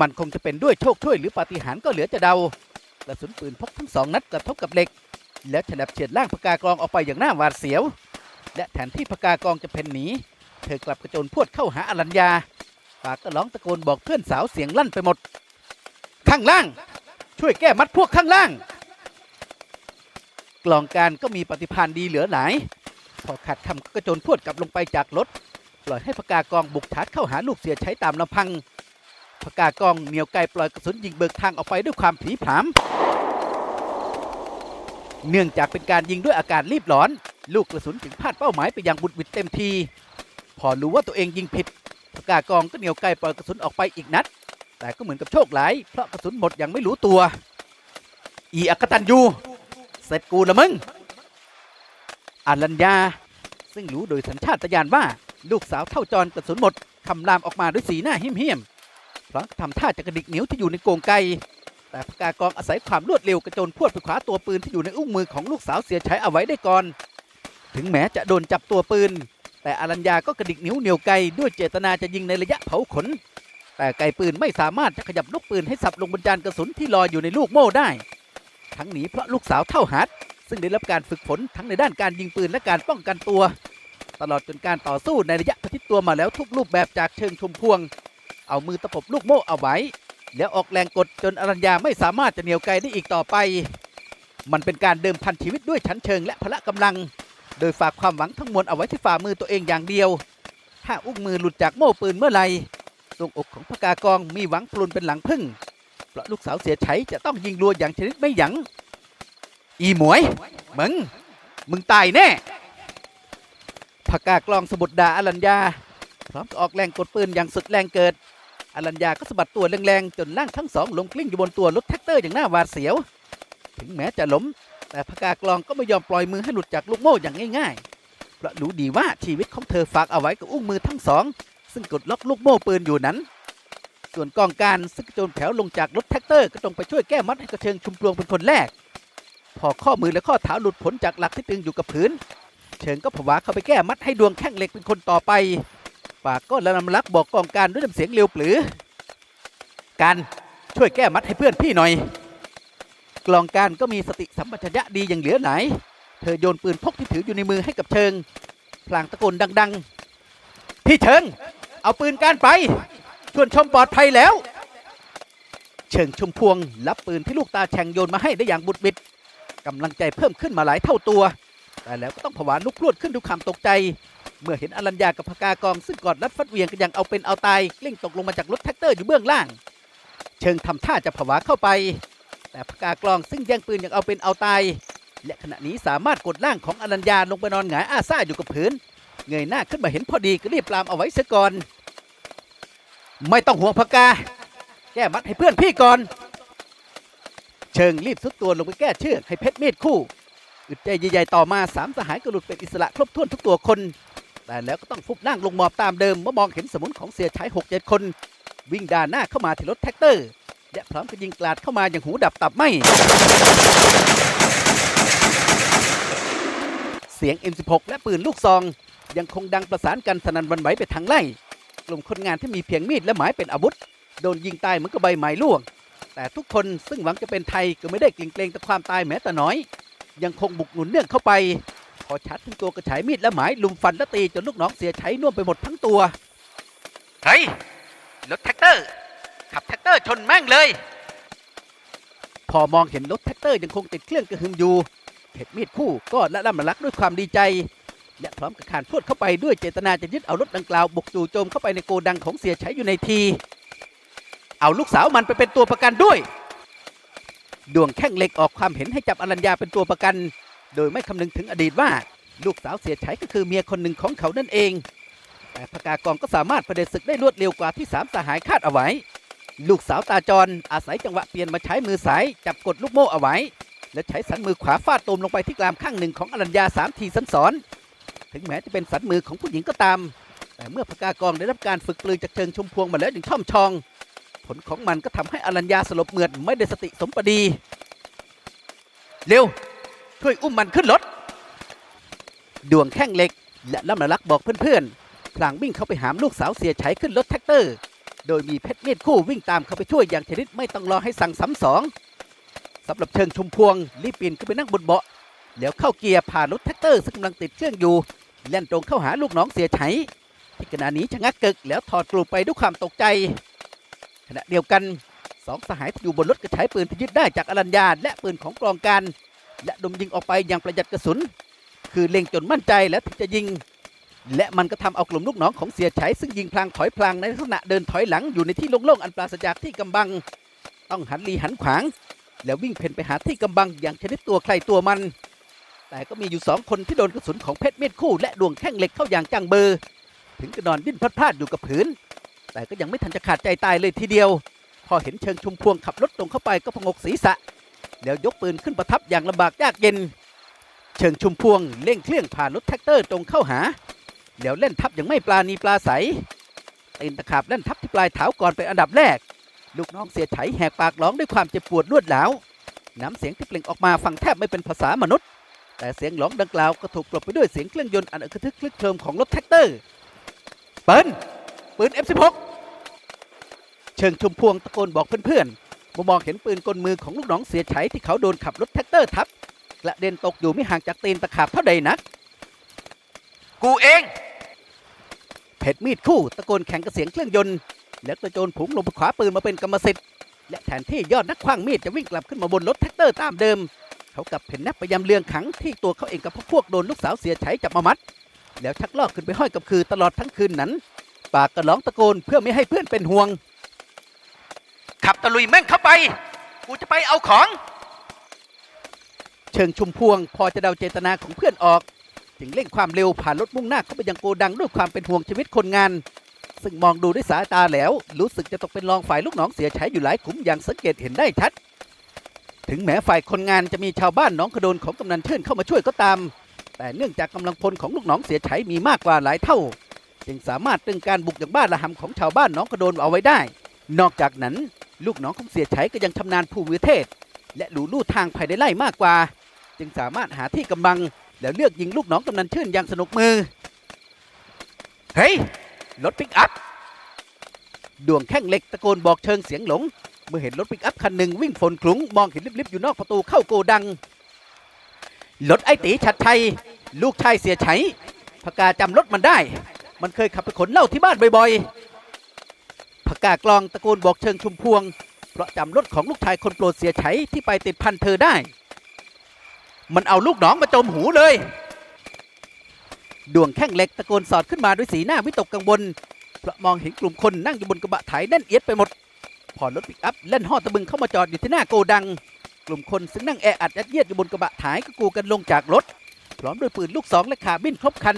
มันคงจะเป็นด้วยโชคช่วยหรือปาฏิหาริย์ก็เหลือจะเดากระสุนปืนพกทั้งสองนัดกระทบกับเหล็ก แล้วฉลับเฉียดล่างพกากรองออกไปอย่างหน่าหวาดเสียว และแทนที่พกากรองจะเพ่นหนีเธอกลับกระโจนพวดเข้าหาอรัญญาปากก็ร้องตะโกนบอกเพื่อนสาวเสียงลั่นไปหมด ข้างล่าง ช่วยแก้มัดพวกข้างล่าง กลองการก็มีปฏิภาณดีเหลือหลาย พอขัดคำก็กระโจนพวดกลับลงไปจากรถ ปล่อยให้พกากรองบุกชาร์จเข้าหาลูกเสียใช้ตามลำพัง พกากองเหนียวไกลปล่อยกระสุนยิงเบิกทางออกไปด้วยความผีผาม เนื่องจากเป็นการยิงด้วยอาการรีบร้อน ลูกกระสุนถึงพลาดเป้าหมายไปอย่างบุดวิดเต็มที พอรู้ว่าตัวเองยิงผิดพกากองก็เหนียวไกลปล่อยกระสุนออกไปอีกนัด แต่ก็เหมือนกับโชคร้ายเพราะกระสุนหมดอย่างไม่รู้ตัว อีอักตันยูเสร็จกูละมึงอารัญญา ซึ่งรู้โดยสัญชาตญาณว่า ลูกสาวเท่าจรกระสุนหมดคำรามออกมาด้วยสีหน้าเหี้ยม พร้อมกับทำท่าจะกระดิกนิ้วที่อยู่ในโกงไก แต่พกากองอาศัยความรวดเร็วกระโจนพวดไปขวาตัวปืนที่อยู่ในอุ้งมือของลูกสาวเสียใช้เอาไว้ได้ก่อน ถึงแม้จะโดนจับตัวปืน แต่อรัญญาก็กระดิกนิ้วเหนียวไกด้วยเจตนาจะยิงในระยะเผาขน แต่ไกปืนไม่สามารถจะขยับลูกปืนให้สับลงบนจานกระสุนที่ลอยอยู่ในลูกโม่ได้ ทั้งหนีเพราะลูกสาวเท่าหัดซึ่งได้รับการฝึกฝนทั้งในด้านการยิงปืนและการป้องกันตัว ตลอดจนการต่อสู้ในระยะประชิดตัวมาแล้วทุกรูปแบบจากเชิงชุมพวง เอามือตะปบลูกโม่เอาไว้ แล้วออกแรงกดจนอรัญญาไม่สามารถจะเหนียวไกลได้อีกต่อไป มันเป็นการเดิมพันชีวิตด้วยชั้นเชิงและพละกำลัง โดยฝากความหวังทั้งมวลเอาไว้ที่ฝ่ามือตัวเองอย่างเดียว ถ้าอุ้งมือหลุดจากโม่ปืนเมื่อไหร่ดวงอกของพกากองมีหวังพลุนเป็นหลังพึ่งเพราะลูกสาวเสียใช้จะต้องยิงรัวอย่างชนิดไม่หยัง้งอีหมวยมึงมึงตายแน่พกากลองสะบุดดาอรัญญา พร้อมออกแรงกดปืนอย่างสุดแรงเกิด อรัญญาก็สะบัดตัวแรงๆ จนร่างทั้งสองลงกลิ้งอยู่บนตัวรถแท็กเตอร์อย่างน่าหวาดเสียว ถึงแม้จะล้ม แต่พกากลองก็ไม่ยอมปล่อยมือให้หลุดจากลูกโม่อย่างง่ายๆ เพราะรู้ดีว่าชีวิตของเธอฝากเอาไว้กับอุ้งมือทั้งสอง ซึ่งกดล็อกลูกโม่ปืนอยู่นั้น ส่วนกองการซึ่งโจนแผวลงจากรถแท็กเตอร์ก็ต้องไปช่วยแก้มัดให้กระเชิงชุมพวงเป็นคนแรก พอข้อมือและข้อเท้าหลุดพ้นจากหลักที่ตึงอยู่กับพื้น เชิงก็ผวาเข้าไปแก้มัดให้ดวงแข้งเหล็กเป็นคนต่อไป ปากก็ละนำลักบอกกองการด้วยน้ำเสียงเร็วปรือการช่วยแก้มัดให้เพื่อนพี่หน่อย กลองการก็มีสติสัมปชัญญะดีอย่างเหลือไหลายเธอโยนปืนพกที่ถืออยู่ในมือให้กับเชิง พลางตะโกนดัง ๆ พี่เชิง เอาปืนการไปชวนชมปลอดภัยแล้ว เชิงชุมพวงรับปืนที่ลูกตาแฉงโยนมาให้ได้อย่างบุดบิดกำลังใจเพิ่มขึ้นมาหลายเท่าตัว แต่แล้วก็ต้องผวาลุกพรวดขึ้นด้วยความตกใจ เมื่อเห็นอรัญญากับพกากองซึ่งกอดรัดฟัดเวียงกันอย่างเอาเป็นเอาตายกลิ้งตกลงมาจากรถแท็กเตอร์อยู่เบื้องล่าง เชิงทำท่าจะผวาเข้าไป แต่พกากองซึ่งแย่งปืนอย่างเอาเป็นเอาตาย และขณะนี้สามารถกดร่างของอรัญญาลงไปนอนหงายอาซ่าอยู่กับพื้นเงยหน้าขึ้นมาเห็นพอดีก็รีบปรามเอาไว้เสียก่อน ไม่ต้องห่วงพกา แก้มัดให้เพื่อนพี่ก่อน เชิงรีบสุดตัวลงไปแก้เชือกให้เพชรมีดคู่ อึดใจใหญ่ๆต่อมาสามสหายก็หลุดเป็นอิสระครบถ้วนทุกตัวคน แต่แล้วก็ต้องฟุบนั่งลงหมอบตามเดิมเมื่อมองเห็นสมุนของเสียชายหกเจ็ดคน วิ่งด่านหน้าเข้ามาที่รถแท็กเตอร์ และพร้อมกับยิงกลาดเข้ามาอย่างหูดับตับไหมเสียง M16 และปืนลูกซอง ยังคงดังประสานกันสนั่นวันไหวไปทางไล่กลุ่มคนงานที่มีเพียงมีดและหมายเป็นอาวุธ โดนยิงตายเหมือนกับใบไม้ล่วง แต่ทุกคนซึ่งหวังจะเป็นไทยก็ไม่ได้เกรงเกรงต่อความตายแม้แต่น้อย ยังคงบุกหนุนเนื่องเข้าไป พอชัดถึงตัวกระฉายมีดและหมายลุมฟันและตีจนลูกน้องเสียใช้น่วมไปหมดทั้งตัว เฮ้ย รถแท็กเตอร์ ขับแท็กเตอร์ชนแม่งเลย พอมองเห็นรถแท็กเตอร์ยังคงติดเครื่องกระหึ่มอยู่เข็ดมีดคู่ก็ละล่ำละลักด้วยความดีใจ และพร้อมกับขานพรวดเข้าไปด้วยเจตนาจะยึดเอารถดังกล่าวบุกจู่โจมเข้าไปในโกดังของเสียใช้อยู่ในที เอาลูกสาวมันไปเป็นตัวประกันด้วย ดวงแข้งเหล็กออกความเห็นให้จับอรัญญาเป็นตัวประกัน โดยไม่คำนึงถึงอดีตว่า ลูกสาวเสียใช้ก็คือเมียคนหนึ่งของเขานั่นเอง แต่พกากองก็สามารถประเดศึกได้รวดเร็วกว่าที่สามสหายคาดเอาไว้ ลูกสาวตาจรอาศัยจังหวะเปลี่ยนมาใช้มือสายจับกดลูกโม่เอาไว้ และใช้สันมือขวาฟาดตูมลงไปที่กรามข้างหนึ่งของอรัญญาสามทีสันสอนถึงแม้จะเป็นสันมือของผู้หญิงก็ตาม แต่เมื่อพกากองได้รับการฝึกปลือจากเชิงชมพวงมาแล้วอย่างช่ำชอง ลของมันก็ทำให้อรัญญาสลบเหมือดไม่ได้สติสมประดี เร็ว ช่วยอุ้มมันขึ้นรถดวงแข้งเหล็ก และล่ำละลักบอกเพื่อนๆพลางวิ่งเข้าไปหามลูกสาวเสียใช้ขึ้นรถแท็กเตอร์ โดยมีเพชรเมียดคู่วิ่งตามเข้าไปช่วยอย่างชนิดไม่ต้องรอให้สั่งซ้ำสองสำหรับเชิงชุมพวงรีบปีนขึ้นไปนั่งบนเบาะแล้วเข้าเกียร์ผ่านรถแท็กเตอร์ซึ่งกำลังติดเครื่องอยู่แล่นตรงเข้าหาลูกน้องเสียไฉที่ขณะนี้ชะงักกึกแล้วถอดกลุ่มไปด้วยความตกใจ ขณะเดียวกันสองสหายที่อยู่บนรถก็ใช้ปืนที่ยึดได้จากอรัญญาและปืนของกองการ และดมยิงออกไปอย่างประหยัดกระสุน คือเล็งจนมั่นใจแล้วถึงจะยิง และมันก็ทำเอากลุ่มลูกน้องของเสียไฉซึ่งยิงพลางถอยพลางในลักษณะเดินถอยหลังอยู่ในที่โล่งๆอันปราศจากที่กำบัง ต้องหันลีหันขวาง แล้ววิ่งเพ่นไปหาที่กำบังอย่างชนิดตัวใครตัวมัน แต่ก็มีอยู่สองคนที่โดนกระสุนของเพชรเม็ดคู่ และดวงแข้งเหล็กเข้าอย่างจังเบอร์ ถึงกระนอนดิ้นพลาดพลาดอยู่กับผืน แต่ก็ยังไม่ทันจะขาดใจตายเลยทีเดียว พอเห็นเชิงชุมพวงขับรถตรงเข้าไปก็พงกศีรษะ แล้วยกปืนขึ้นประทับอย่างลำบากยากเย็น เชิงชุมพวงเร่งเครื่องผ่านรถแท็กเตอร์ตรงเข้าหา แล้วเล่นทับอย่างไม่ปลาณีปลาใสตีนตะขาบเล่นทับที่ปลายเท้าก่อนเป็นอันดับแรก ลูกน้องเสียไฉแหกปากร้องด้วยความเจ็บปวดรวดร้าวน้ำเสียงที่เปล่งออกมาฟังแทบไม่เป็นภาษามนุษย์ แต่เสียงร้องดังกล่าวก็ถูกกลบไปด้วยเสียงเครื่องยนต์อันอึกระทึกคลึกโครมของรถแท็กเตอร์ เปืน ปืน F16 เชิงชุมพวงตะโกนบอกเพื่อนๆมามองเห็นปืนกลมือของลูกน้องเสียไฉที่เขาโดนขับรถแท็กเตอร์ทับกระเด็นตกอยู่ไม่ห่างจากตีนตะขาบเท่าใดนัก กูเอง เพชรมีดคู่ตะโกนแข่งกับเสียงเครื่องยนต์ แล้วกระโจนผุงลงไปขวาปืนมาเป็นกรรมสิทธิ์ และแทนที่ยอดนักขว้างมีดจะวิ่งกลับขึ้นมาบนรถแท็กเตอร์ตามเดิม เขากลับเพ่นนับไปยำเลืองขังที่ตัวเขาเองกับพวกโดนลูกสาวเสียใช้จับมามัด แล้วชักลอกขึ้นไปห้อยกับคือตลอดทั้งคืนนั้น ปากก็ร้องตะโกนเพื่อไม่ให้เพื่อนเป็นห่วง ขับตะลุยแม่งเข้าไป กูจะไปเอาของ เชิงชุมพวงพอจะเดาเจตนาของเพื่อนออก จึงเร่งความเร็วผ่านรถมุ่งหน้าเข้าไปยังโกดังด้วยความเป็นห่วงชีวิตคนงาน ซึ่งมองดูด้วยสายตาแล้ว รู้สึกจะตกเป็นรองฝ่ายลูกน้องเสียใช้อยู่หลายขุมอย่างสังเกตเห็นได้ชัด ถึงแม้ฝ่ายคนงานจะมีชาวบ้านหน้องขดนของกำนันเชิญเข้ามาช่วยก็ตาม แต่เนื่องจากกำลังพลของลูกน้องเสียใช้มีมากกว่าหลายเท่า จึงสามารถตึงการบุกอย่างบ้านละหำของชาวบ้านน้องขดนเอาไว้ได้ นอกจากนั้นลูกน้องของเสียใช้ก็ยังชำนาญภูมิประเทศ และรู้ลู่ทางภายในไร่มากกว่า จึงสามารถหาที่กำบัง แล้วเลือกยิงลูกน้องกำนันชื่นอย่างสนุกมือ เฮ้ยรถปิกอัพดวงแข้งเหล็กตะโกนบอกเชิงเสียงหลง เมื่อเห็นรถปิกอัพคันหนึ่งวิ่งฝนคลุ้งมองเห็นลิบๆอยู่นอกประตูเข้าโกดังรถไอตีชัดชัยลูกชายเสียไฉพกาจำรถมันได้ มันเคยขับไปขนเหล้าที่บ้านบ่อยๆพกกากลองตะโกนบอกเชิงชุมพวง เพราะจำรถของลูกชายคนโปรดเสียไฉที่ไปติดพันเธอได้ มันเอาลูกน้องมาจมหูเลย ดวงแข้งเหล็กตะโกนสอดขึ้นมาด้วยสีหน้าวิตกกังวลเพราะมองเห็นกลุ่มคนนั่งอยู่บนกระบะไถแน่นเอียดไปหมด พอรถปิกอัพเล่นห่อตะบึงเข้ามาจอดอยู่ที่หน้าโกดัง กลุ่มคนซึ่งนั่งแออัดยัดเยียดอยู่บนกระบะไถก็กูกันลงจากรถ พร้อมด้วยปืนลูกสองและขาบินครบคัน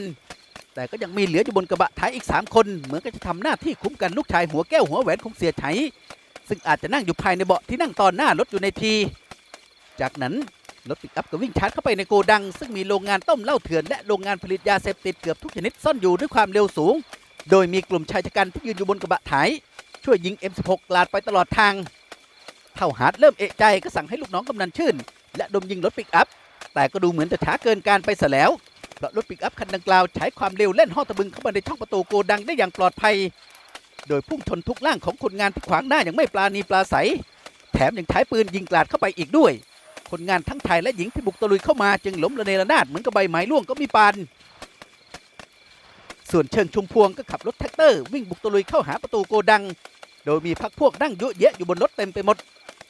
แต่ก็ยังมีเหลืออยู่บนกระบะไถอีก 3 คน เหมือนกับจะทำหน้าที่คุ้มกันลูกชายหัวแก้วหัวแหวนของเสียไฉซึ่งอาจจะนั่งอยู่ภายในเบาะที่นั่งตอนหน้ารถอยู่ในที จากนั้นรถปิกอัพก็วิ่งชาร์จเข้าไปในโกดัง ซึ่งมีโรงงานต้มเหล้าเถื่อนและโรงงานผลิตยาเสพติดเกือบทุกชนิดซ่อนอยู่ด้วยความเร็วสูง โดยมีกลุ่มชายชะกันที่ยืนอยู่บนกระบะไถช่วยยิง M16 กลาดไปตลอดทาง เท่าหาดเริ่มเอะใจก็สั่งให้ลูกน้องกำนันชื่น และดมยิงรถปิกอัพ แต่ก็ดูเหมือนจะช้าเกินการไปซะแล้ว เพราะรถปิกอัพคันดังกล่าวใช้ความเร็วเล่นห่อตะบึงเข้ามาในช่องประตูโกดังได้อย่างปลอดภัย โดยพุ่งชนทุกล่างของคนงานที่ขวางหน้าอย่างไม่ปลาณีปลาใส แถมยังใช้ปืนยิงกลาดเข้าไปอีกด้วย คนงานทั้งชายและหญิงที่บุกตะลุยเข้ามาจึงล้มระเนระนาดเหมือนกับใบไม้ร่วงก็มีปานส่วนเชิงชุมพวงก็ขับรถแท็กเตอร์วิ่งบุกตะลุยเข้าหาประตูโกดัง โดยมีพักพวกนั่งเยอะแยะอยู่บนรถเต็มไปหมด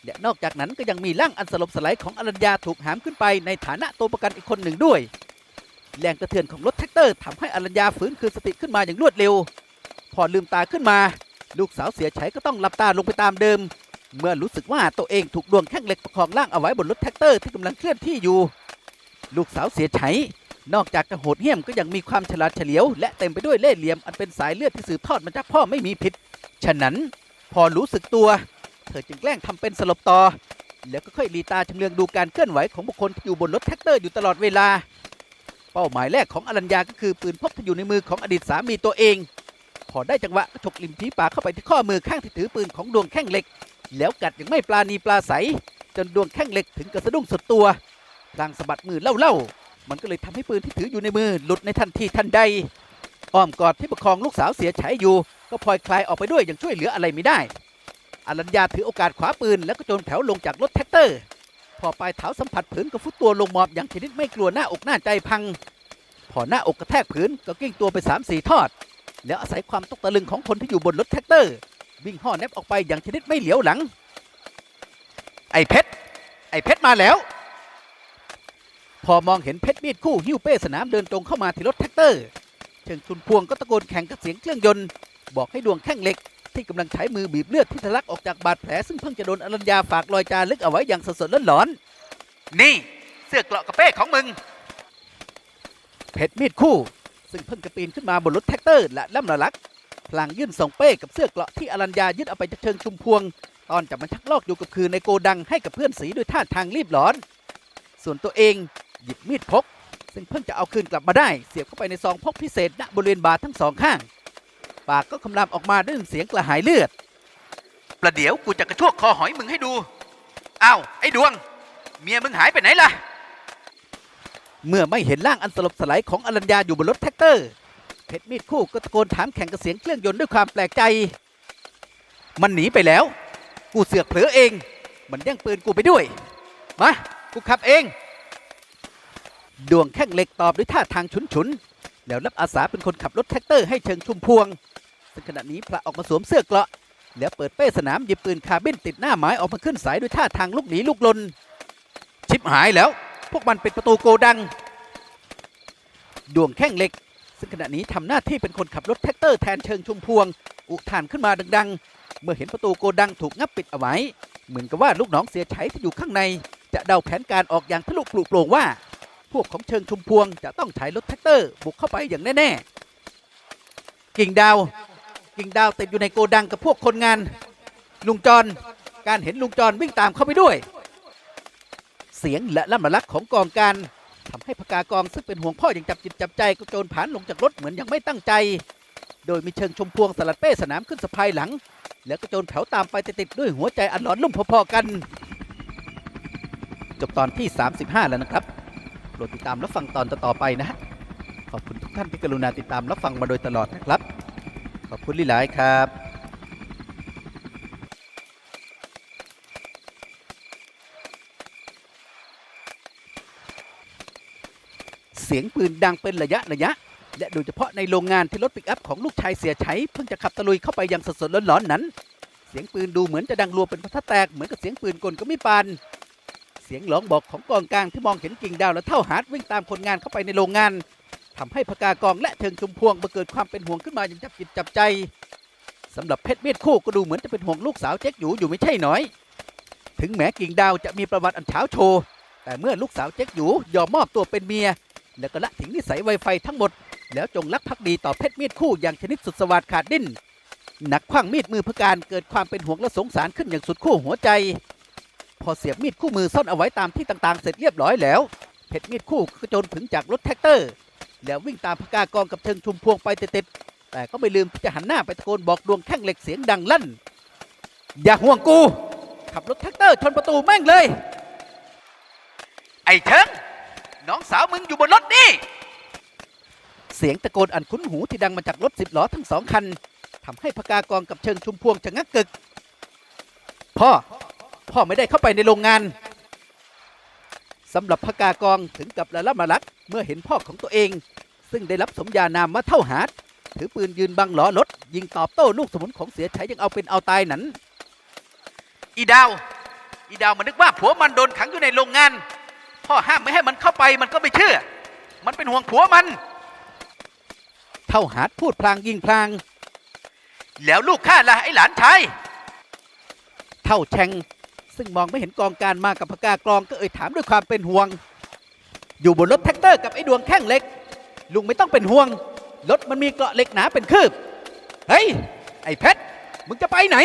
และนอกจากนั้นก็ยังมีร่างอันสลบสลายของอรัญญาถูกหามขึ้นไปในฐานะตัวประกันอีกคนหนึ่งด้วย แรงกระเทือนของรถแท็กเตอร์ทำให้อรัญญาฟื้นคืนสติขึ้นมาอย่างรวดเร็ว พอลืมตาขึ้นมา ลูกสาวเสียชัยก็ต้องหลับตาลงไปตามเดิม เมื่อรู้สึกว่าตัวเองถูกดวงแข้งเหล็กประคองร่างเอาไว้บนรถแท็กเตอร์ที่กำลังเคลื่อนที่อยู่ ลูกสาวเสียชัยนอกจากจะโหดเหี้ยมก็ยังมีความฉลาดเฉลียว และเต็มไปด้วยเล่ห์เหลี่ยมอันเป็นสายเลือดที่สืบทอดมาจากพ่อไม่มีผิด ฉะนั้นพอรู้สึกตัว เธอจึงแกล้งทำเป็นสลบต่อ แล้วก็ค่อยลีตาชำเลืองดูการเคลื่อนไหวของบุคคลที่อยู่บนรถแท็กเตอร์อยู่ตลอดเวลา เป้าหมายแรกของอรัญญาก็คือปืนพกที่อยู่ในมือของอดีตสามีตัวเอง พอได้จังหวะก็ฉกริมฝีปากเข้าไปที่ข้อมือข้างที่ถือปืนของดวงแข้งเหล็ก แล้วกัดอย่างไม่ปลาณีปลาใส จนดวงแข้งเหล็กถึงกระสะดุ้งสุดตัวพลางสะบัดมือเล่าๆมันก็เลยทำให้ปืนที่ถืออยู่ในมือหลุดในทันทีทันใด อ้อมกอดที่ประคองลูกสาวเสียฉายอยู่ ก็พลอยคลายออกไปด้วยอย่างช่วยเหลืออะไรไม่ได้อรัญญาถือโอกาสขวาปืนแล้วก็โจรแถวลงจากรถแท็กเตอร์ พอปลายเท้าสัมผัสผืนก็ฟุตตัวลงหมอบอย่างชนิดไม่กลัวหน้าอกหน้าใจพัง พอหน้าอกกระแทกผืนก็กิ้งตัวไป3ามสี่ทอด แล้วอาศัยความตกตะลึงของคนที่อยู่บนรถแท็กเตอร์ วิ่งห่อแนบออกไปอย่างชนิดไม่เหลียวหลัง ไอ้เพชรไอ้เพชรมาแล้ว พอมองเห็นเพชรมีดคู่หิ้วเป้สนามเดินตรงเข้ามาที่รถแท็กเตอร์ เชิงชุนพวงก็ตะโกนแข่งกับเสียงเครื่องยนต์ บอกให้ดวงแข้งเหล็ก ที่กำลังใช้มือบีบเลือดที่ทะลักออกจากบาดแผลซึ่งเพิ่งจะโดนอรัญญาฝากรอยจารึกเอาไว้อย่างสดๆร้อนนี่เสื้อเกราะกระเป้ของมึงๆเพชรมีดคู่ ซึ่งเพิ่งจะปีนขึ้นมาบนรถแท็กเตอร์และล่ำละลักพลางยื่นส่งเป้กับเสื้อเกราะที่อรัญญายึดเอาไปจากเชิงชุมพวง ตอนจับมันชักลอกอยู่กับคืนในโกดังให้กับเพื่อนสีด้วยท่าทางรีบร้อน ส่วนตัวเองหยิบมีดพกซึ่งเพิ่งจะเอาคืนกลับมาได้ เสียบเข้าไปในซองพกพิเศษณบริเวณบาทั้งสองข้าง ปากก็คำรามออกมาด้วยเสียงกระหายเลือด ประเดี๋ยวกูจะกระชวกคอหอยมึงให้ดู อ้าว ไอ้ดวง เมียมึงหายไปไหนล่ะ เมื่อไม่เห็นร่างอันสลบสลายของอรัญญาอยู่บนรถแท็กเตอร์ เพชรมีดคู่ก็ตะโกนถามแข่งกับเสียงเครื่องยนต์ด้วยความแปลกใจ มันหนีไปแล้ว กูเสือกเผลอเอง มันแย่งปืนกูไปด้วย มา กูขับเอง ดวงแข้งเหล็กตอบด้วยท่าทางฉุนๆ แล้วรับอาสาเป็นคนขับรถแท็กเตอร์ให้เชิงชุมพวง ซึ่งขณะนี้พระออกมาสวมเสื้อเกราะ แล้วเปิดเป้สนามหยิบปืนคาบินติดหน้าไม้ออกมาขึ้นสายด้วยท่าทางลุกหนีลุกลน ชิบหายแล้ว พวกมันปิดประตูโกดัง ดวงแข้งเหล็ก ซึ่งขณะนี้ทำหน้าที่เป็นคนขับรถแท็กเตอร์แทนเชิงชุมพวง อุทานขึ้นมาดังๆ เมื่อเห็นประตูโกดังถูกงับปิดเอาไว้ เหมือนกับว่าลูกน้องเสียชัยที่อยู่ข้างใน จะเดาแผนการออกอย่างทะลุปลุกโปร่งว่า พวกของเชิงชุมพวงจะต้องใช้รถแท็กเตอร์บุกเข้าไปอย่างแน่ๆ กิ่งดาว กิ่งดาวติดอยู่ในโกดังกับพวกคนงาน ลุงจร การเห็นลุงจรวิ่งตามเข้าไปด้วย เสียงและล่ำละลักของกองการทำให้พกากองซึ่งเป็นห่วงพ่ออย่างจับจิตจับใจก็โจรผานลงจากรถเหมือนยังไม่ตั้งใจ โดยมีเชิงชมพวงสลัดเป้สนามขึ้นสะพายหลัง แล้วก็โจรแถวตามไปติดๆด้วยหัวใจอันหลอนลุ่มพอๆกัน จบตอนที่ 35 แล้วนะครับ ดติดตามรับฟังตอนต่อๆไปนะฮะขอบคุณทุกท่านที่กรุณาติดตามรับฟังมาโดยตลอดนะครับ ขอบคุณหลายๆครับเสียงปืนดังเป็นระยะระยะ และโดยเฉพาะในโรงงานที่รถปิกอัพของลูกชายเสียชัยเพิ่งจะขับตะลุยเข้าไปยังสดๆร้อนๆนั้น เสียงปืนดูเหมือนจะดังรัวเป็นพัทแตกเหมือนกับเสียงปืนกลก็ไม่ปาน สียงหลองบอกของกองกลางที่มองเห็นกิ่งดาวและเท่าหาดวิ่งตามคนงานเข้าไปในโรงงานทำให้พกากองและเชิงชุมพวงเกิดความเป็นห่วงขึ้นมาอย่างจับจิตจับใจสำหรับเพชรเมียดคู่ก็ดูเหมือนจะเป็นห่วงลูกสาวเจ๊กอยู่อยู่ไม่ใช่น้อย ถึงแม้กิ่งดาวจะมีประวัติอันเช้าโชว์แต่เมื่อลูกสาวเจ๊กอยู่ยอมมอบตัวเป็นเมีย แล้วก็ละทิ้งนิสัยไวไฟทั้งหมด แล้วจงรักภักดีต่อเพชรเมีดคู่อย่างชนิดสุดสวัสดขาดดิ้นหนักขว้างมีดมือพการเกิดความเป็นห่วงและสงสารขึ้นอย่างสุดขั้วหัวใจ พอเสียบมีดคู่มือซ่อนเอาไว้ตามที่ต่างๆ เสร็จเรียบร้อยแล้ว เพชรมีดคู่ก็โจรถึงจากรถแท็กเตอร์ แล้ววิ่งตามพกากองกับเชิงชุมพวงไปติดๆแต่ก็ไม่ลืมที่จะหันหน้าไปตะโกนบอกดวงแข้งเหล็กเสียงดังลั่น อย่าห่วงกู ขับรถแท็กเตอร์ชนประตูแม่งเลย ไอ้เชิงน้องสาวมึงอยู่บนรถนี่เสียงตะโกนอันคุ้นหูที่ดังมาจากรถสิบล้อทั้งสองคันทำให้พกากองกับเชิงชุมพวงชะงักกึก พ่อ พ่อไม่ได้เข้าไปในโรงงานสำหรับพกากองถึงกับละละมาลักเมื่อเห็นพ่อของตัวเอง ซึ่งได้รับสมญานามมาเท่าหาดถือปืนยืนบังล้อรถยิงตอบโต้ลูกสมุนของเสียชัยยังเอาเป็นเอาตายนั้น อีดาว อีดาวมันนึกว่าผัวมันโดนขังอยู่ในโรงงาน พ่อห้ามไม่ให้มันเข้าไปมันก็ไม่เชื่อ มันเป็นห่วงผัวมัน เท่าหาดพูดพลางยิงพลาง แล้วลูกข้าล่ะไอ้หลานชายเท่าแชง ซึ่งมองไม่เห็นกองการมากับพกากรองก็เอ่ยถามด้วยความเป็นห่วง อยู่บนรถแท็กเตอร์กับไอ้ดวงแข้งเหล็ก ลุงไม่ต้องเป็นห่วง รถมันมีเกราะเหล็กหนาเป็นคืบ เฮ้ย ไอ้เพชรมึงจะไปไหน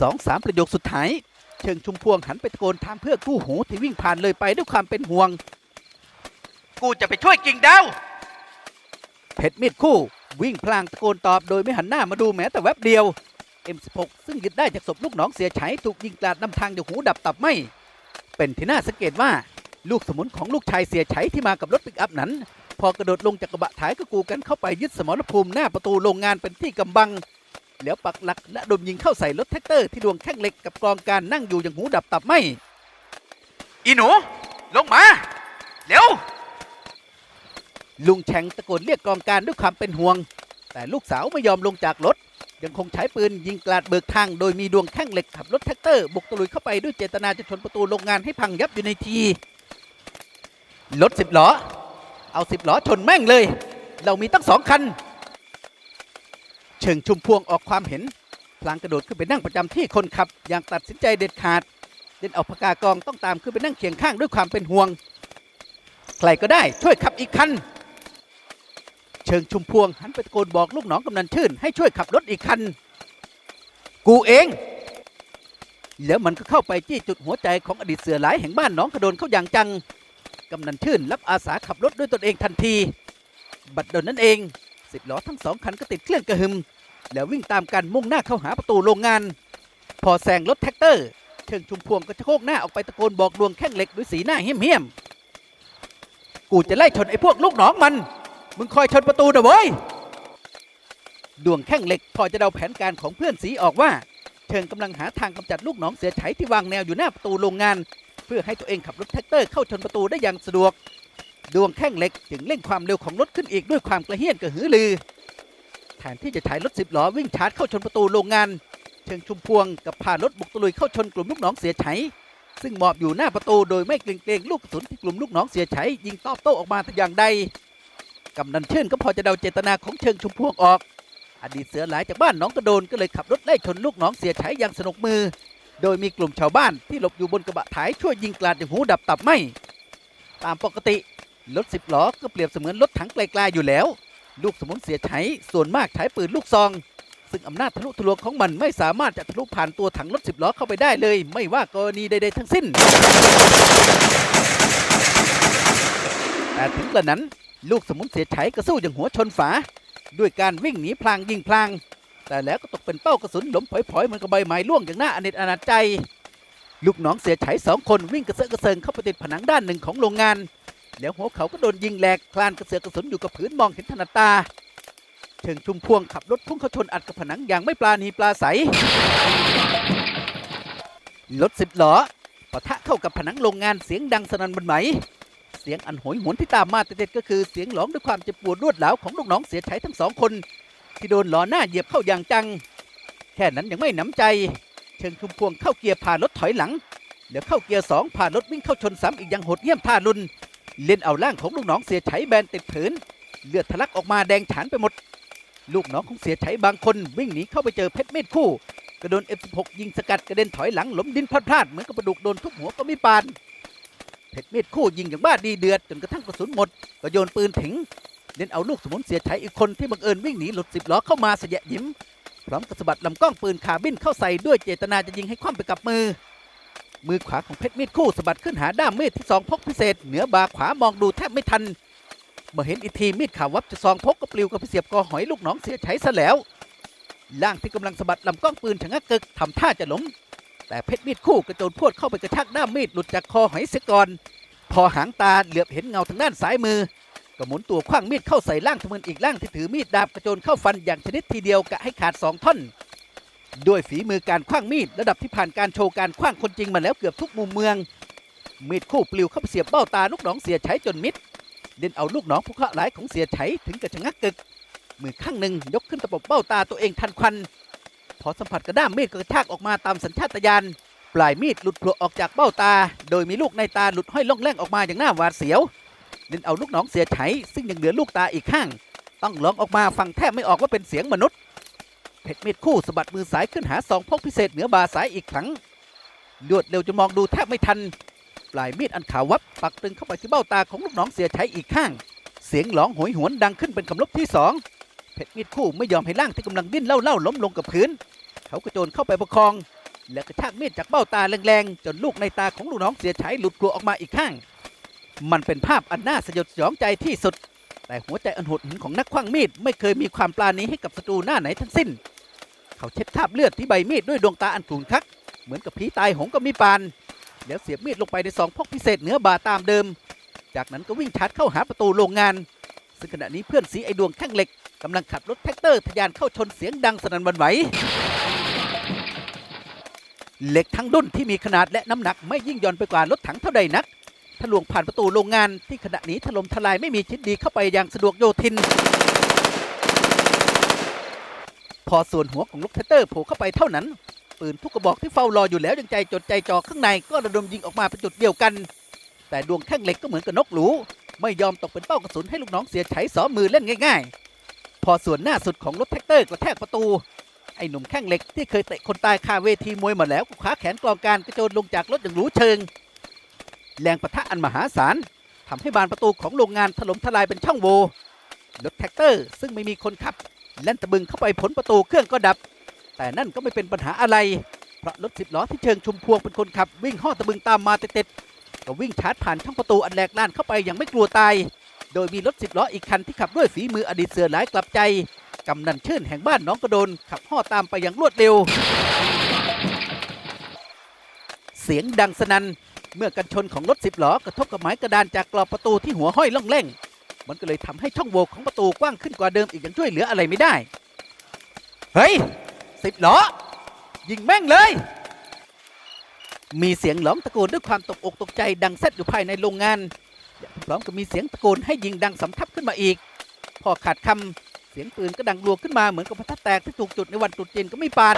สองสามประโยคสุดท้าย เชิงชุมพวงหันไปตะโกนถามเพื่อกู้หูที่วิ่งผ่านเลยไปด้วยความเป็นห่วง กูจะไปช่วยกิ่งดาวเพชรมีดคู่วิ่งพลางตะโกนตอบโดยไม่หันหน้ามาดูแม้แต่แวบเดียว M16 ซึ่งยึดได้จากศพลูกน้องเสียชัยถูกยิงกราดนำทางจากหูดับตับไหมเป็นที่น่าสังเกตว่าลูกสมุนของลูกชายเสียชัยที่มากับรถปิกอัพนั้น พอกระโดดลงจากกระบะถ่ายก็กูกันเข้าไปยึดสมรภูมิหน้าประตูโรงงานเป็นที่กำบัง แล้วปักหลักและดมยิงเข้าใส่รถแท็กเตอร์ที่ดวงแข้งเหล็กกับกองการนั่งอยู่อย่างหูดับตับไหมอีหนู ลงมาเร็วลุงแฉงตะโกนเรียกกองการด้วยความเป็นห่วง แต่ลูกสาวไม่ยอมลงจากรถ ยังคงใช้ปืนยิงกราดเบิกทาง โดยมีดวงแข้งเหล็กขับรถแท็กเตอร์ บุกตะลุยเข้าไปด้วยเจตนาจะชนประตูโรงงานให้พังยับอยู่ในที รถสิบล้อ เอาสิบล้อชนแม่งเลย เรามีตั้งสองคัน เชิงชุมพวงออกความเห็น พลางกระโดดขึ้นไปนั่งประจำที่คนขับ อย่างตัดสินใจเด็ดขาดเล่นเอาพกากองต้องตามขึ้นไปนั่งเคียงข้างด้วยความเป็นห่วง ใครก็ได้ช่วยขับอีกคัน เชิงชุมพวงหันไปตะโกนบอกลูกน้องกำนันชื่น ให้ช่วยขับรถอีกคัน กูเอง แล้วมันก็เข้าไปจี้จุดหัวใจของอดีตเสือหลายแห่งบ้านน้องกระโดนเข้าอย่างจัง กำนันชื่นรับอาสาขับรถด้วยตนเองทันที บัดดลนั้นเองสิบล้อทั้งสองคันก็ติดเครื่องกระหึ่มแล้ววิ่งตามกันมุ่งหน้าเข้าหาประตูโรงงาน พอแซงรถแท็กเตอร์ เชิงชุมพวงก็ชะโคกหน้าออกไปตะโกนบอกดวงแข้งเหล็กด้วยสีหน้าเหี้ยมๆกูจะไล่ชนไอ้พวกลูกน้องมัน มึงคอยชนประตูนะเว้ย ดวงแข้งเหล็กพอจะเดาแผนการของเพื่อนสีออกว่า เชิงกำลังหาทางกำจัดลูกน้องเสียไฉที่วางแนวอยู่หน้าประตูโรงงาน เพื่อให้ตัวเองขับรถแท็กเตอร์เข้าชนประตูได้อย่างสะดวก ดวงแข้งเหล็กจึงเร่งความเร็วของรถขึ้นอีกด้วยความกระเฮี้ยนกระหือรือแทนที่จะใช้รถสิบล้อวิ่งชาร์จเข้าชนประตูโรงงาน เชิงชุมพวงกับพารถบุกตะลุยเข้าชนกลุ่มลูกน้องเสียไฉซึ่งหมอบอยู่หน้าประตูโดยไม่เกรงเกรงลูกกระสุนที่กลุ่มลูกน้องเสียไฉยิงตอบโต้ออกมาแต่อย่างใด กำนันเชิญก็พอจะเดาเจตนาของเชิงชุมพวงออก อดีตเสือหลายจากบ้านน้องกระโดนก็เลยขับรถไล่ชนลูกน้องเสียไฉอย่างสนุกมือ โดยมีกลุ่มชาวบ้านที่หลบอยู่บนกระบะถ่ายช่วยยิงกลาดอย่างหูดับตับไหมตามปกติรถสิบล้อก็เปรียบเสมือนรถถังไกลๆอยู่แล้ว ลูกสมุนเสียไฉส่วนมากใช้ปืนลูกซอง ซึ่งอำนาจทะลุทะลวงของมันไม่สามารถจะทะลุผ่านตัวถังรถสิบล้อเข้าไปได้เลย ไม่ว่ากรณีใดๆทั้งสิ้น แต่ถึงกระนั้น ลูกสมุนเสียไฉก็สู้อย่างหัวชนฝา ด้วยการวิ่งหนีพลางยิงพลาง แต่แล้วก็ตกเป็นเป้ากระสุนหลมผอยๆเหมือนกับใบไม้ล่วงอย่างน่าอเนจอนาจใจ ลูกน้องเสียไฉสองคนวิ่งกระเซาะกระเซิงเข้าไปติดผนังด้านหนึ่งของโรงงาน แล้วหัวเขาก็โดนยิงแหลกคลานกระเสือกกระสุนอยู่กับพื้นมองเห็นถนัดตาเชิงชุมพวงขับรถพุ่งเข้าชนอัดกับผนังอย่างไม่ปลาณีปลาใสรถสิบล้อปะทะเข้ากับผนังโรงงานเสียงดังสนั่นบันไหม เสียงอันโหยหวนที่ตามมาเติดๆก็คือเสียงหลองด้วยความเจ็บปวดรวดร้าวของลูกน้องเสียใช้ทั้งสองคน ที่โดนล้อหน้าเหยียบเข้าอย่างจัง แค่นั้นยังไม่หนำใจ เชิงชุมพวงเข้าเกียร์ผ่านรถถอยหลังแล้วเข้าเกียร์สองผ่านรถวิ่งเข้าชนซ้ำอีกอย่างโหดเยี่ยมท่ารุน เล่นเอาร่างของลูกน้องเสียใช้แบนติดผืนเลือดทะลักออกมาแดงฉานไปหมด ลูกน้องของเสียใช้บางคนวิ่งหนีเข้าไปเจอเพชรเม็ดคู่กระโดน F16 ยิงสกัดกระเด็นถอยหลังหล้มดินพลาดพลาดเหมือนกับปลาดุกโดนทุบหัวก็ไม่ปาน เพชรเม็ดคู่ยิงอย่างบ้าดีเดือดจนกระทั่งกระสุนหมด ก็โยนปืนถิงเล่นเอาลูกสมุนเสียใช้อีกคนที่บังเอิญวิ่งหนีหลุดสิบล้อเข้ามาสยะยิ้ม พร้อมกับสะบัดลำกล้องปืนคาบินเข้าใส่ด้วยเจตนาจะยิงให้คว่ำไปกับมือ มือขวาของเพชรมีดคู่สะบัดขึ้นหาด้ามมีดที่ซองพกพิเศษ เหนือบาขวามองดูแทบไม่ทันเมื่อเห็นอีกทีมีดขาววับจะซองพกก็ปลิวกับเสียบคอหอยลูกน้องเสียใช้ซะแล้ว ล่างที่กำลังสะบัดลำกล้องปืนชะงักกึกทำท่าจะล้ม แต่เพชรมีดคู่กระโจนพวดเข้าไปกระชากด้ามมีดหลุดจากคอหอยเสียก่อน พอหางตาเหลือบเห็นเงาทางด้านซ้ายมือก็หมุนตัวคว้างมีดเข้าใส่ล่างทมืนอีกล่างที่ถือมีดดาบกระโจนเข้าฟันอย่างชนิดทีเดียวกะให้ขาดสองท่อน ด้วยฝีมือการคว้างมีดระดับที่ผ่านการโชว์การคว้างคนจริงมาแล้วเกือบทุกมุมเมือง มีดคู่ปลิวเข้าไปเสียบเบ้าตาลูกน้องเสียใช้จนมิดเล่นเอาลูกน้องผู้เคราห์ร้ายของเสียใช้ถึงกับชะงักกึกมือข้างหนึ่งยกขึ้นตะปบเบ้าตาตัวเองทันควัน พอสัมผัสกระด้ามมีดก็กระชากออกมาตามสัญชาตญาณปลายมีดหลุดโผล่ออกจากเบ้าตา โดยมีลูกในตาหลุดห้อยล่องแล่งออกมาอย่างน่าหวาดเสียวล่นเอาลูกน้องเสียไฉซึ่งยังเหลือลูกตาอีกข้าง ต้องร้องออกมาฟังแทบไม่ออกว่าเป็นเสียงมนุษย์เพชรมีดคู่สะบัดมือสายขึ้นหาซองพกพิเศษเหนือบาสายอีกครั้งรวดเร็วจนมองดูแทบไม่ทัน ปลายมีดอันขาววับปักตึงเข้าไปที่เบ้าตาของลูกน้องเสียไฉอีกข้าง เสียงหลองโหยหวนดังขึ้นเป็นคำลบที่สอง เพชรมีดคู่ไม่ยอมให้ร่างที่กำลังดิ้นเล่าๆล้มลงกับพื้น เขากระโจนเข้าไปประคอง และกระชากมีดจากเบ้าตาแรงๆ จนลูกในตาของลูกน้องเสียใช้หลุดกลัวออกมาอีกข้าง มันเป็นภาพอันน่าสยดสยองใจที่สุด แต่หัวใจอันโหดหินของนักคว้างมีดไม่เคยมีความปราณีให้กับศัตรูหน้าไหนทั้งสิ้น เขาเช็ดคราบเลือดที่ใบมีดด้วยดวงตาอันขรุนคัก เหมือนกับผีตายหงก็มีปานแล้วเสียบมีดลงไปในซองพกพิเศษเหนือบาตามเดิม จากนั้นก็วิ่งชาร์จเข้าหาประตูโรงงาน ซึ่งขณะนี้เพื่อนสีไอดวงแท่งเหล็ก กำลังขับรถแท็กเตอร์ทะยานเข้าชนเสียงดังสนั่นวันไหว เหล็กทั้งดุนที่มีขนาดและน้ำหนักไม่ยิ่งย่อนไปกว่ารถถังเท่าใดนัก ทะลวงผ่านประตูโรงงานที่ขณะนี้ถล่มทลายไม่มีชิ้นดีเข้าไปอย่างสะดวกโยทิน พอส่วนหัวของรถแท็กเตอร์โผล่เข้าไปเท่านั้น ปืนทุกกระบอกที่เฝ้ารออยู่แล้วยังใจจดใจจ่อข้างในก็ระดมยิงออกมาเป็นจุดเดียวกัน แต่ดวงแท่งเหล็กก็เหมือนกับนกหนูไม่ยอมตกเป็นเป้ากระสุนให้ลูกน้องเสียไฉสอมือเล่นง่าย ๆ พอส่วนหน้าสุดของรถแท็กเตอร์กระแทกประตู ไอ้หนุ่มแข้งเหล็กที่เคยเตะคนตายคาเวทีมวยมาแล้วก็คว้าแขนกองการกระโจนลงจากรถอย่างรู้เชิง แรงปะทะอันมหาศาลทำให้บานประตูของโรงงานถล่มทลายเป็นช่องโหว่รถแท็กเตอร์ซึ่งไม่มีคนขับแล่นตะบึงเข้าไปผลประตูเครื่องก็ดับ แต่นั่นก็ไม่เป็นปัญหาอะไร เพราะรถสิบล้อที่เชิงชุมพวงเป็นคนขับ วิ่งห่อตะบึงตามมาติดๆก็วิ่งชาร์จผ่านช่องประตูอันแหลกล้านเข้าไปอย่างไม่กลัวตาย โดยมีรถสิบล้ออีกคันที่ขับด้วยฝีมืออดีตเสือหลายกลับใจ กำนันชื่นแห่งบ้านน้องกระโดน ขับห่อตามไปอย่างรวดเร็ว เสียงดังสนั่นเมื่อกันชนของรถสิบล้อกระทบกับไม้กระดานจากกรอบประตูที่หัวห้อยล่องแล่ง มันก็เลยทำให้ช่องโหว่ของประตูกว้างขึ้นกว่าเดิมอีกยังช่วยเหลืออะไรไม่ได้ เฮ้ยสิบล้อยิงแม่งเลย มีเสียงหลองตะโกนด้วยความตกอกตกใจดังแซดอยู่ภายในโรงงาน พร้อมกับมีเสียงตะโกนให้ยิงดังสำทับขึ้นมาอีก พอขาดคำเสียงปืนก็ดังรัวขึ้นมาเหมือนกับประทัดแตกที่ถูกจุดในวันตรุษจีนก็ไม่ปาน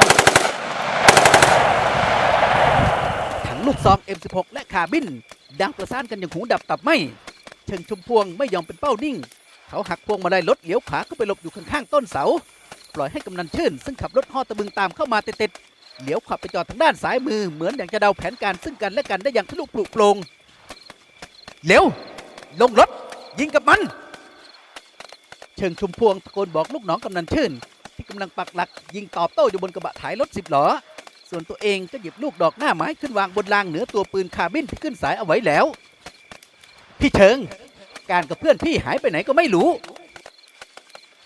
ถังลูกซอง M16 และคาบิน ดังประสานกันอย่างหูดับตับไหมเชิงชุมพวงไม่ยอมเป็นเป้านิ่ง เขาหักพวงมาลัยรถเลี้ยวขวาเข้าไปหลบอยู่ข้างๆต้นเสา ปล่อยให้กำนันชื่น ซึ่งขับรถฮอตะบึงตามเข้ามาติดๆเลี้ยวขับไปจอดทางด้านซ้ายมือเหมือนอย่างจะเดาแผนการซึ่งกันและกันได้อย่างทะลุปลุกโปรงเร็ว ลงรถ ยิงกับมัน เชิงชุมพวงตะโกนบอกลูกน้องกำนันชื่น ที่กำลังปักหลัก ยิงตอบโต้อยู่บนกระบะถ่ายรถสิบล้อ ส่วนตัวเองก็หยิบลูกดอกหน้าไม้ขึ้นวางบนรางเหนือตัวปืนคาร์บินที่ขึ้นสายเอาไว้แล้ว พี่เชิง การกับเพื่อนพี่หายไปไหนก็ไม่รู้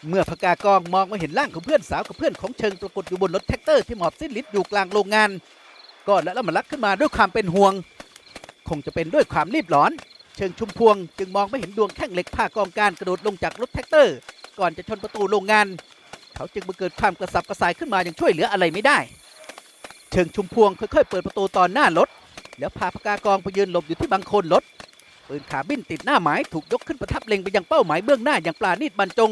เมื่อพกากองมองมาเห็นร่างของเพื่อนสาวกับเพื่อนของเชิงปรากฏอยู่บนรถแท็กเตอร์ที่หมอบสิ้นฤทธิ์อยู่กลางโรงงาน ก็และละมันลักขึ้นมาด้วยความเป็นห่วง คงจะเป็นด้วยความรีบร้อน ชิงชุมพวง จึงมองไม่เห็นดวงแข้งเหล็กผ่ากองการกระโดดลงจากรถแท็กเตอร์ ก่อนจะชนประตูโรงงาน เขาจึงบังเกิดความกระสับกระส่ายขึ้นมาอย่างช่วยเหลืออะไรไม่ได้ เชิงชุมพวงค่อยๆเปิดประตูตอนหน้ารถแล้วพาพกากองไปยืนหลบอยู่ที่บังโคนรถปืนขาบินติดหน้าหมายถูกยกขึ้นประทับเล็งไปยังเป้าหมายเบื้องหน้าอย่างปลาณีตบรรจง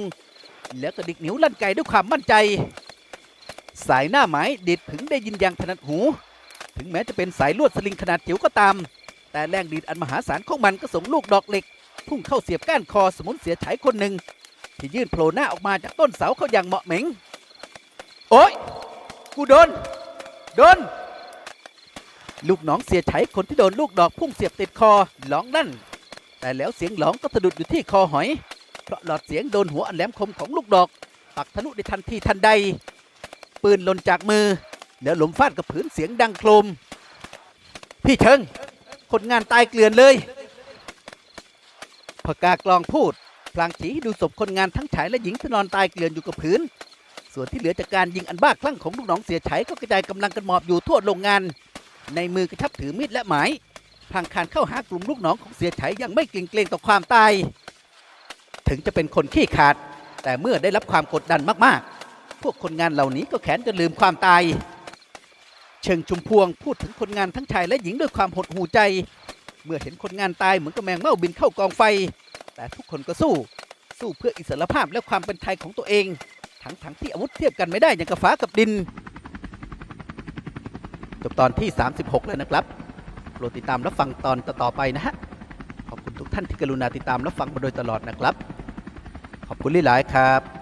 แล้วก็ดิกนิ้วลั่นไกด้วยความมั่นใจ สายหน้าหมายดิดถึงได้ยินอย่างถนัดหู ถึงแม้จะเป็นสายลวดสลิงขนาดจิ๋วก็ตาม แต่แรงดีดอันมหาศาลของมันก็ส่งลูกดอกเหล็ก พุ่งเข้าเสียบก้านคอสมุนเสียฉายคนหนึ่งที่ยื่นโผล่หน้าออกมาจากต้นเสาเขาอย่างเหมาะเหม็ง โอ๊ย กูโดน โดน ลูกน้องเสียไฉคนที่โดนลูกดอกพุ่งเสียบติดคอร้องลั่น แต่แล้วเสียงหลองก็สะดุดอยู่ที่คอหอย เพราะหลอดเสียงโดนหัวอันแหลมคมของลูกดอก ปักทะลุในทันทีทันใด ปืนหล่นจากมือ แล้วหลมฟาดกับผืนเสียงดังโครม พี่เชิง คนงานตายเกลื่อนเลยพกากลองพูด พลางชี้ดูศพคนงานทั้งชายและหญิงที่นอนตายเกลื่อนอยู่กับพื้น ส่วนที่เหลือจากการยิงอันบ้าคลั่งของลูกน้องเสียไฉก็กระจายกำลังกันหมอบอยู่ทั่วโรงงาน ในมือกระชับถือมีดและหมายพลางคานเข้าหากลุ่มลูกน้องของเสียไฉยังไม่เกรงเกรงต่อความตาย ถึงจะเป็นคนขี้ขาด แต่เมื่อได้รับความกดดันมากๆ พวกคนงานเหล่านี้ก็แขนจนลืมความตาย เชิงชุมพวงพูดถึงคนงานทั้งชายและหญิงด้วยความหดหูใจ เมื่อเห็นคนงานตายเหมือนกับแมงเม่าบินเข้ากองไฟ แต่ทุกคนก็สู้ สู้เพื่ออิสรภาพและความเป็นไทยของตัวเอง ทั้งทั้งที่อาวุธเทียบกันไม่ได้อย่างกับฟ้ากับดินจบตอนที่ 36 แล้วนะครับโปรดติดตามรับฟังตอนต่อๆไปนะฮะ ขอบคุณทุกท่านที่กรุณาติดตามรับฟังมาโดยตลอดนะครับ ขอบคุณหลายๆครับ